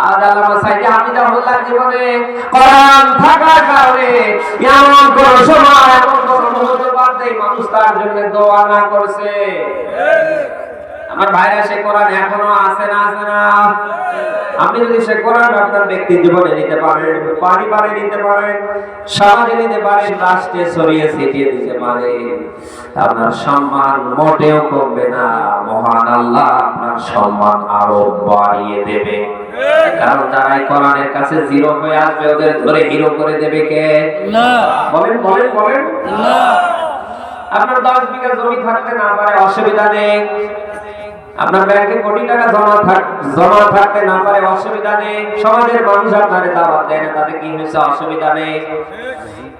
আর আল্লামা সাইদি হামিদাহুল্লাহ জীবনে কোরআন থাকার কারণে এমন কোন সময় এমন কোন মুহূর্ত বাদ মানুষ তার জন্য দোয়া না করছে। আমার ভাইরা সে কোরআন এখনও আছে না আছে না? আপনি যদি সে কোরআন আপনার ব্যক্তি জীবনে নিতে পারেন পরিবারে নিতে পারেন সমাজে নিতে পারেন রাষ্ট্রে ছড়িয়ে ছিটিয়ে দিতে পারেন আপনার সম্মান মোটেও কমবে না। মহান আল্লাহ আপনার সম্মান আরও বাড়িয়ে দেবে। কারণ যারা কোরআনের কাছে জিরো হয়ে আসবে ওদের ধরে হিরো করে দেবে কে? বলেন বলেন বলেন। আপনার দশ বিঘা জমি থাকতে না পারে অসুবিধা নেই। আপনার ব্যাংকে কোটি টাকা জমা থাক, জমা থাকতে না পারে অসুবিধা নেই। সমাজের মানুষ আপনারে দাওয়াত দেয় না, তাতে কি হয়েছে? অসুবিধা নেই।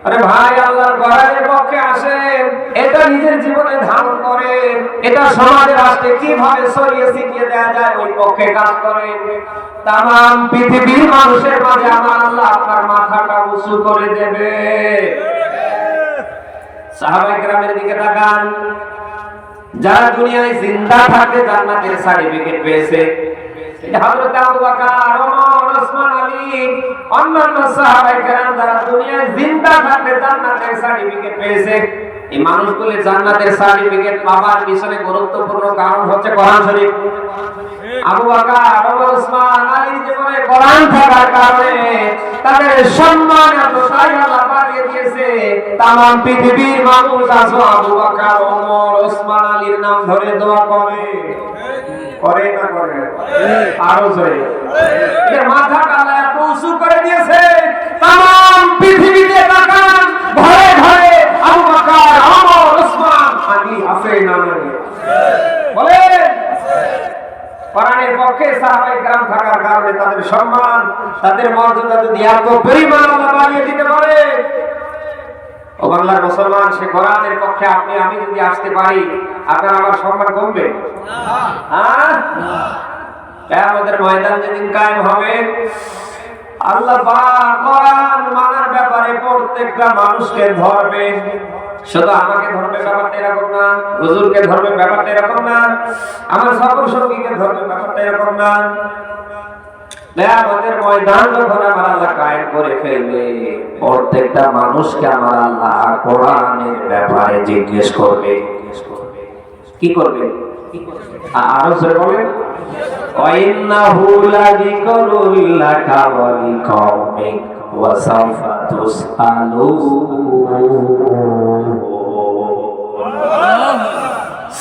আরে ভাই, আল্লাহর গড়ারের পক্ষে আসেন। এটা নিজের জীবনে ধারণ করেন। এটা সমাজের রাষ্ট্রে কীভাবে ছড়িয়ে ছিটিয়ে দেওয়া যায়, ওই পক্ষে কাজ করেন। তাম পৃথিবীর মানুষের মাঝে আমার আল্লাহ আপনার মাথাটা উঁচু করে দেবে। সাহাবাই গ্রামের দিকে তাকান। যারা দুনিয়ায় জিন্দা থাকে জান্নাতের সার্টিফিকেট পেয়েছে। আবু পেয়েছে। আবু মানুষ আছো আবু বকর নাম ধরে দোয়া করে করে না করে আরো জোরে এর মাথাটা আল্লাহ এত উঁচু করে দিয়েছে তাম পৃথিবীতে তাকান ঘরে ঘরে আবু বকর ওমর ওসমান আলী আছে না নেই বলেন কোরআনের পক্ষে সাহাবায়ে کرام থাকার কারণে তাদের সম্মান তাদের মর্যাদা যদি এত পরিমাণ আল্লাহ বাড়িয়ে দিতে পারে ও বাংলার মুসলমান, সে কোরআনের পক্ষে আপনি, আমি যদি আসতে পারি, আপনার আমার সম্মান কমবে? হ্যাঁ? আমাদের ময়দান যেদিন কায়েম হবে, আল্লাহ কোরআন মানার ব্যাপারে প্রত্যেকটা মানুষকে ধরবে। শুধু আমাকে ধরবে ব্যাপারটা এরকম না, হুজুরকে ধরবে ব্যাপারটা এরকম না, আমার সকল সঙ্গীকে ধরবে ব্যাপারটা এরকম না। কেয়ামতের ময়দান যখন আমার আল্লাহ কায়েম করে ফেলবে, প্রত্যেকটা মানুষকে আমার আল্লাহ কোরআনের ব্যাপারে জিজ্ঞেস করবে। কি করবে? আরও সে বলে ওয়াইন্নাহু লাযিকরুল লাকা ওয়া লিকাওমিক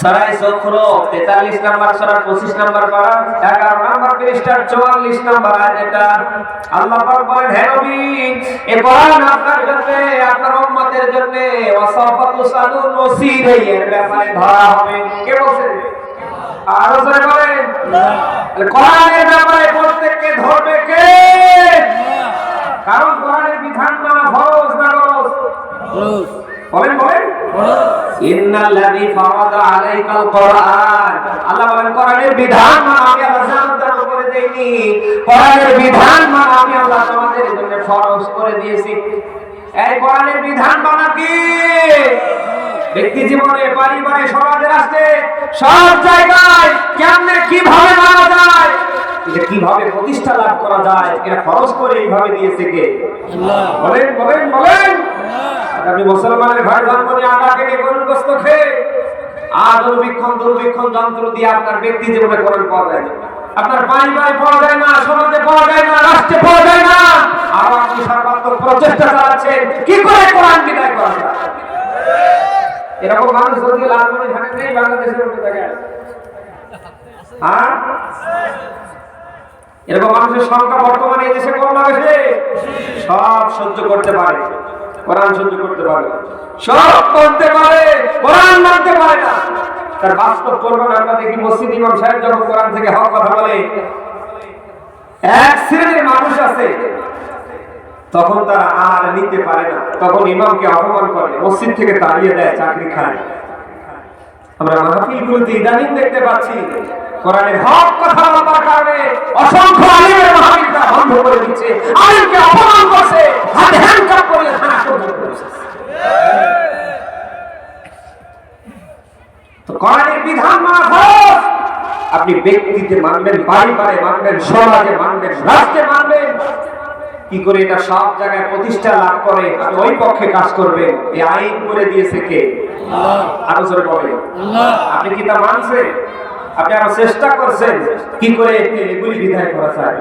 সরাই চক্র তেতাল্লিশ নাম্বার সরা পঁচিশ নাম্বার পারা এগারো নাম্বার পৃষ্ঠার চুয়াল্লিশ নাম্বার এটা আল্লাহ পাক বলেন হে নবী এ কোরআন আপনার জন্য আপনার উম্মতের জন্য ওয়াসাফাতু সাদু নসিরে এর ব্যাপারে ধরা হবে। কে বলছে আরও জোরে বলেন। কোরআনের ব্যাপারে প্রত্যেককে ধরবে কে কারণ কোরআনের বিধান মানা ফরজ না ফরজ বলেন বলেন ইন্নাল্লাযী ফারাদা আলাইকাল কোরআন আল্লাহ বলেন কোরআনের বিধান মানা আমি আল্লাহ জান্নাত করে দেইনি। কোরআনের বিধান মানা আমি আল্লাহ তোমাদের জন্য ফরজ করে দিয়েছি। এই কোরআনের বিধান মানা কি? ব্যক্তি জীবনে, পরিবারে, সমাজে, রাষ্ট্রে, সব জায়গায় কেমনে, কীভাবে মানা যায়? এটা কীভাবে প্রতিষ্ঠা লাভ করা যায়? এটা খরচ করে এইভাবে দিয়েছে কে? বলেন বলেন বলেন। আপনি মুসলমানের ঘরে জন্ম নিয়ে আটা কেটে গরুর গোস্ত খেয়ে আর দুর্ভিক্ষণ দুর্ভিক্ষণ যন্ত্র দিয়ে আপনার ব্যক্তি জীবনে কোরআন পাওয়া যায় না। আপনার পারিবারিক পাওয়া যায় না, সমাজে পাওয়া যায় না, রাষ্ট্রে পাওয়া যায় না। আর আপনি সর্বাত্মক প্রচেষ্টা চালাচ্ছেন, কি করে কোরআন বিদায় করা যায়? এরকম মানুষ যদি লালমনি থাকে নেই, বাংলাদেশের মধ্যে থাকে হ্যাঁ? এরকম মানুষের সংখ্যা বর্তমানে এই দেশে কম বেশি? সব সহ্য করতে পারে। কোরআন সহ্য করতে পারে। সব করতে পারে, কোরআন মানতে পারে না। তার বাস্তব প্রমাণ আমরা দেখি মসজিদ ইমাম সাহেব যখন কোরআন থেকে হক কথা বলে, এক শ্রেণির মানুষ আছে, তখন তারা আর নিতে পারে না। তখন ইমামকে অপমান করে, মসজিদ থেকে তাড়িয়ে দেয়, চাকরি খায়। আমরা মাহফিলগুলোতে ইদানিং দেখতে পাচ্ছি, কোরআনের হক কথা বলার কারণে অসংখ্য আলিমের মাহফিলটা বন্ধ করে দিচ্ছে। আলিমকে অপমান করছে হাতে হ্যান্ডকাপ করে থানা পর্যন্ত করেছে। তো কোরআনের বিধান মানা আপনি ব্যক্তিতে মানবেন বাড়ি মানবেন সমাজে মানবেন রাষ্ট্রে মানবেন। কি করে এটা সব জায়গায় প্রতিষ্ঠা লাভ করে? আপনি ওই পক্ষে কাজ করবেন এই আইন করে দিয়েছে কে? আরও জোরে বলেন। আপনি কি তা মানছেন? আপনি আরও চেষ্টা করছেন। কি করে এগুলি বিদায় করা যায়?